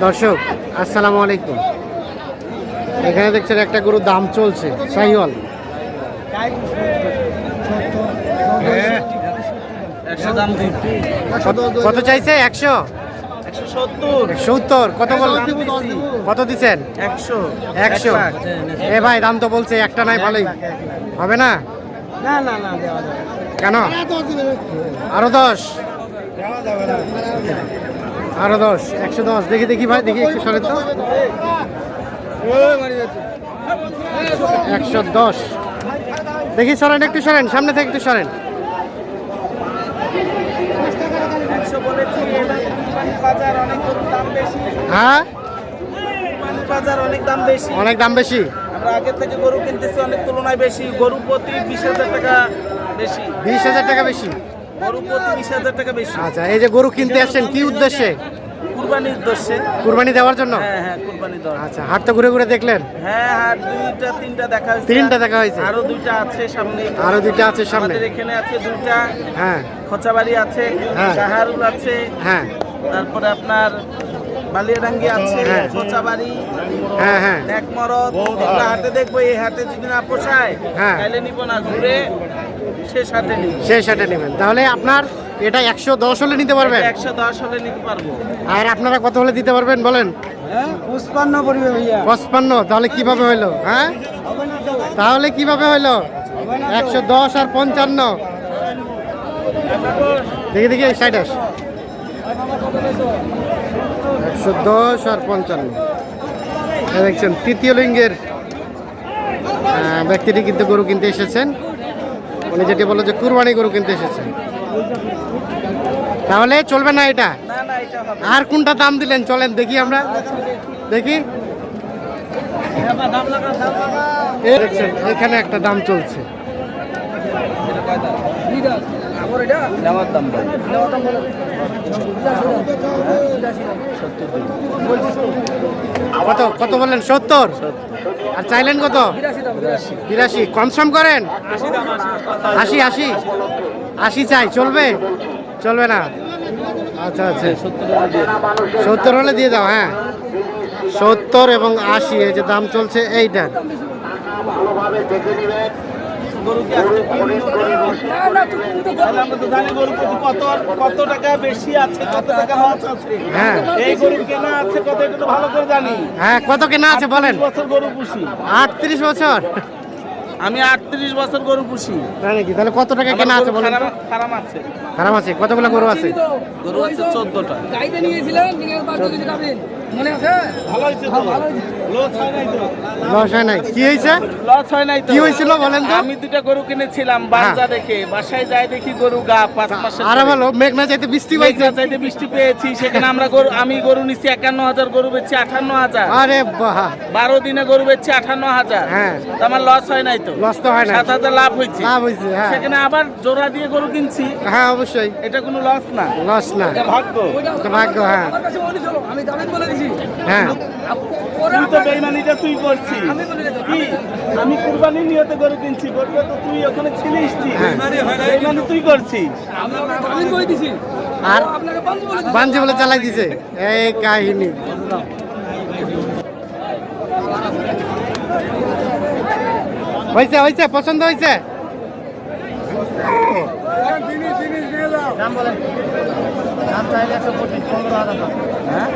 দর্শক আসসালামু আলাইকুম। এখানে দেখছেন একটা গরুর দাম চলছে সাহিওয়াল। কত- চাইছে? একশো? সত্তর। কত বল কত দিচ্ছেন একশো। একশো। এ ভাই দাম তো বলছে একটা নাই ভালোই। হবে না? কেন? আরও দশ? আরও দশ একশো দশ। দেখি দেখি ভাই দেখি একটু সরেন তো। একশো দশ। দেখি সরেন একটু সরেন সামনে থেকে একটু সরেন। হ্যাঁ? বাজার অনেক দাম বেশি অনেক দাম বেশি। আমরা আগের থেকে গরু কিনতেছি অনেক তুলনায় বেশি। গরু প্রতি বিশ হাজার টাকা বেশি। বিশ হাজার টাকা বেশি। গরু প্রতি বিশ হাজার টাকা বেশি। আচ্ছা এই যে গরু কিনতে আসছেন কি উদ্দেশ্যে? কুরবানির উদ্দেশ্যে। কুরবানি দেওয়ার জন্য? হ্যাঁ হ্যাঁ কুরবানি আচ্ছা হাট তো ঘুরে ঘুরে দেখলেন? হ্যাঁ আর দুইটা তিনটা দেখা হয়েছে। তিনটা দেখা হয়েছে? আরও দুইটা আছে সামনে। আরও দুইটা আছে সামনে? আমাদের এখানে আছে দুইটা। হ্যাঁ। খোঁচাবাড়ি আছে হ্যাঁ। কাহারুল আছে। হ্যাঁ। তারপরে আপনার বালিয়াডাঙ্গি আছে হ্যাঁ। খোঁচাবাড়ি হ্যাঁ হ্যাঁ। এগুলো হাতে দেখব এই হাতে যদি না পোষায় হ্যাঁ। তাহলে নিব না ঘুরে শেষ হাতে নিব। শেষ হাটে নেবেন। তাহলে আপনার এটা একশো দশ হলে নিতে পারবেন? একশো দশ হলে নিতে পারব। আর আপনারা কত হলে দিতে পারবেন বলেন? হ্যাঁ পুষ্পান্ন পড়বে ভাইয়া। পঁচপান্ন তাহলে কীভাবে হইল হ্যাঁ? তাহলে কীভাবে হইল? একশো দশ আর পঞ্চান্ন। দেখি দেখি এই সাইড আস। একশো দশ আর পঞ্চান্ন। দেখছেন তৃতীয় লিঙ্গের ব্যক্তিটি কিন্তু গরু কিনতে এসেছেন। উনি যেটি বলল যে কুরবানি গরু কিনতে এসেছেন। তাহলে চলবে না এটা? না না এটা হবে আর কোনটা দাম দিলেন? চলেন দেখি আমরা। দেখি। দাম লাগা দাম লাগা এই দেখছেন এখানে একটা দাম চলছে। আমার এটা দাম কত কত বললেন? সত্তর? আর চাইলেন কত? বিরাশি। কম সম করেন? আশি আশি। আশি চাই, চলবে? চলবে না? আচ্ছা আচ্ছা। সত্তর হলে দিয়ে দাও হ্যাঁ। সত্তর এবং আশি, এই যে দাম চলছে এইটা। গরু কি আজকে আমরা তো জানি গরু প্রতি কত কত টাকা বেশি আছে কত টাকা আছে? হ্যাঁ। এই গরুর কেনা আছে কত ভালো করে জানি। হ্যাঁ কত কেনা আছে বলেন? বছর গরু পুষি। আটত্রিশ বছর? আমি আটত্রিশ বছর গরু পুষি। তাই নাকি? তাহলে কত টাকা কেনা আছে বলেন? খারাপ আছে। খারাপ আছে? কতগুলো গরু আছে? গরু আছে চোদ্দটা। গাড়িতে নিয়েছিলেন মনে আছে? ভালো হয়েছে তো। লস হয় নাই লস হয় নাই। কি হয়েছে? লস হয় নাই কি হয়েছিল বলেন তো? আমি দুটা গরু কিনেছিলাম বাঞ্জা দেখে। বাসায় যাই দেখি গরু গা পাঁচ মাসের আর ভালো মেঘনা চাইতে বৃষ্টি পাইছে বৃষ্টি পেয়েছি সেখানে আমরা গরু আমি গরু নিচ্ছি একান্ন হাজার গরু বেচছি আঠান্ন হাজার। আরে বাহ। দিনে গরু বেচছি আঠান্ন হাজার। হ্যাঁ। তো আমার লস হয় নাই তো? হয় না সাত হাজার লাভ হয়েছে। লাভ হয়েছে হ্যাঁ। সেখানে আবার জোড়া দিয়ে গরু কিনছি। হ্যাঁ অবশ্যই। এটা কোনো লস না। লস না। এটা ভাগ্য। এটা ভাগ্য হ্যাঁ। আমি যাবেন বলে দিছি। হ্যাঁ। তুই তো বেইমানিটা তুই করছিস। কি? আমি কুরবানি নিয়তে গরু কিনছি গরুটা তো তুই ওখানে ছিলিস হ্যাঁ। বেইমানি তুই করছিস। আমি যাবেন দিছি। আর আপনাকে বাঞ্জি বলে চালাই দিছে। এই কাহিনী। হয়েছে হয়েছে পছন্দ হয়েছে হ্যাঁ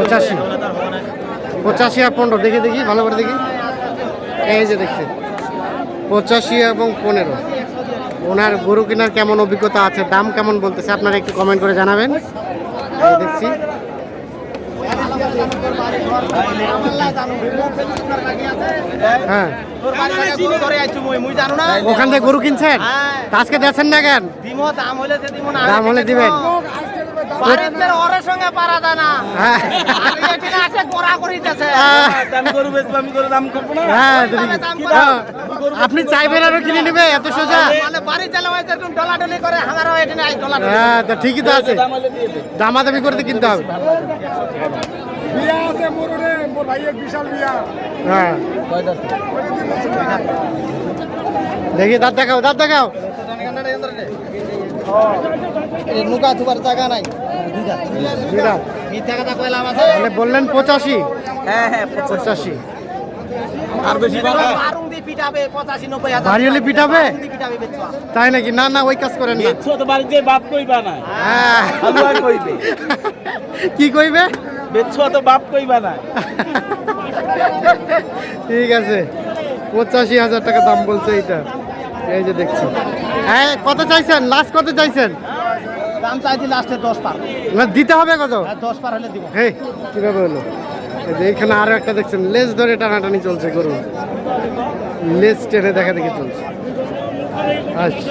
পঁচাশি। পঁচাশি আর পনেরো, দেখি দেখি, ভালো করে দেখি। এই যে দেখছি, পঁচাশি এবং পনেরো। ওনার গরু কেনার কেমন অভিজ্ঞতা আছে, দাম কেমন বলতেছে, আপনারা একটু কমেন্ট করে জানাবেন। দেখছি। হ্যাঁ। ওখান থেকে গরু কিনছেন? আজকে দেখছেন না কেন? দাম হলে দিবেন। হ্যাঁ। হ্যাঁ। আপনি চাইবেন আরও কিনে নেবে? এত সোজা? তো ঠিকই তো আছে। হ্যাঁ। দেখি দাঁত দেখাও দাঁত দেখাও। নুকা থুবার জায়গা নাই। তাহলে বললেন পঁচাশি। হ্যাঁ হ্যাঁ পঁচাশি। আর বেশি হলে পিটাবে? তাই নাকি? না না ওই কাজ করেন না। বাড়িতে বাপ কইবা না হ্যাঁ। কি কইবে? বেচছো তো বাপ কইবা না ঠিক আছে। পঁচাশি হাজার টাকা দাম বলছে এইটা। এই যে দেখছি। হ্যাঁ কত চাইছেন? লাস্ট কত চাইছেন? দাম চাইছি লাস্টে দশ পার। না দিতে হবে কত? দশ পার হলে দিব। হেই কীভাবে হলো? এই যে আরও একটা দেখছেন লেজ ধরে টানাটানি চলছে গরু লেজ টেনে দেখা দেখি চলছে। আচ্ছা।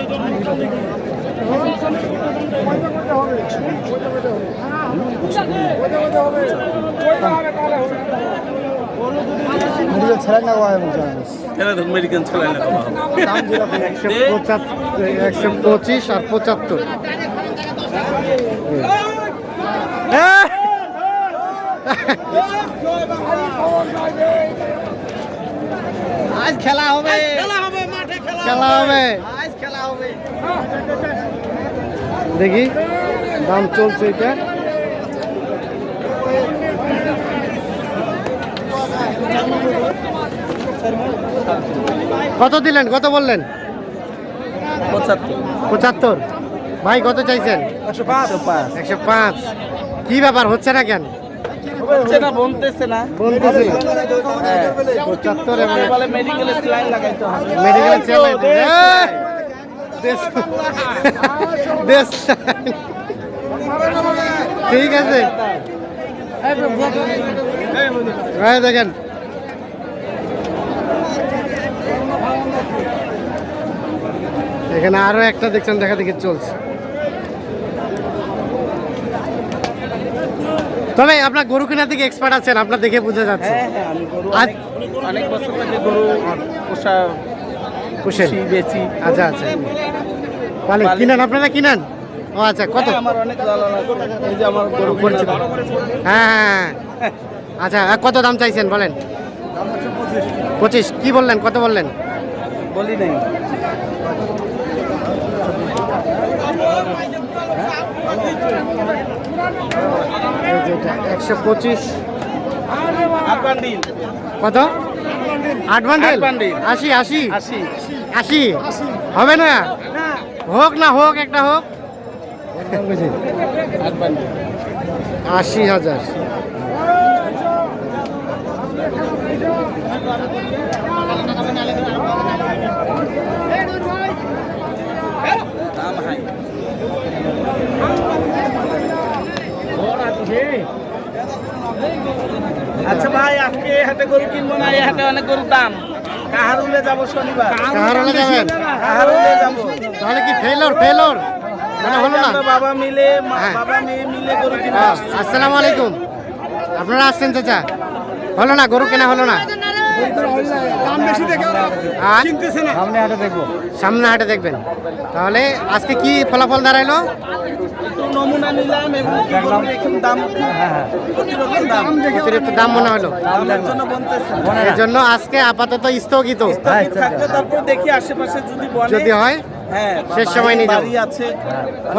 মেডিকেল একশো পঁচাত্তর একশো পঁচিশ আর পঁচাত্তর। হ্যাঁ। আজ খেলা হবে। খেলা হবে মাঠে খেলা হবে। দেখি দাম চলছে এটা। কত দিলেন? কত বললেন? পঁচাত্তর। ভাই কত চাইছেন? একশো পাঁচ। কি ব্যাপার হচ্ছে না কেন? মেডিকেলে ঠিক আছে। হ্যাঁ দেখেন। এখানে আরও একটা দেখছেন দেখা দেখি চলছে। তবে আপনার গরু কেনার দিকে এক্সপার্ট আছেন আপনার দেখে বোঝা যাচ্ছে। হ্যাঁ হ্যাঁ অনেক বছর থেকে গরু পোষা কুশেন পুষি, বেচি। আচ্ছা আচ্ছা। তাহলে কিনেন আপনারা কিনেন? ও আচ্ছা কত? হ্যাঁ, আমার অনেক এই যে আমার গরু পরিচিত। হ্যাঁ হ্যাঁ, হ্যাঁ। আচ্ছা কত দাম চাইছেন বলেন? পঁচিশ। কি বললেন কত বললেন? বলি নাই। একশো পঁচিশ। কত? আট বান্ডেল। আশি আশি? আশি। আশি? হবে না? হোক না হোক একটা হোক। আশি হাজার। দাম হাই। আচ্ছা ভাই আজকে এই হাটে গরু কিনবো না? এই হাটে অনেক গরুর দাম। কাহারুলে যাব শনিবার? কাহারোলে যাবেন? কাহারুলে যাব? তাহলে কি ফেলোর ফেলোর মানে হলো না? বাবা মিলে হ্যাঁ। বাবা মেয়ে মিলে গরু কিনবো। আসসালামু আলাইকুম। আপনারা আসছেন চাচা? হলো না? গরু কেনা হলো না? আর? সামনে হাটে দেখবেন। তাহলে আজকে কি ফলাফল দাঁড়াইলো? দাম মনে হলো। এর জন্য আজকে আপাতত স্থগিত। যদি হয় হ্যাঁ শেষ সময় নিয়ে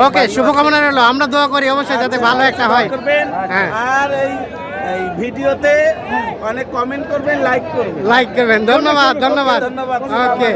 ওকে, শুভকামনা রইল। আমরা দোয়া করি অবশ্যই যাতে ভালো একটা হয়। হ্যাঁ। আর এই এই ভিডিওতে অনেক কমেন্ট করবেন লাইক করবেন। লাইক করবেন। ধন্যবাদ ধন্যবাদ ধন্যবাদ। ওকে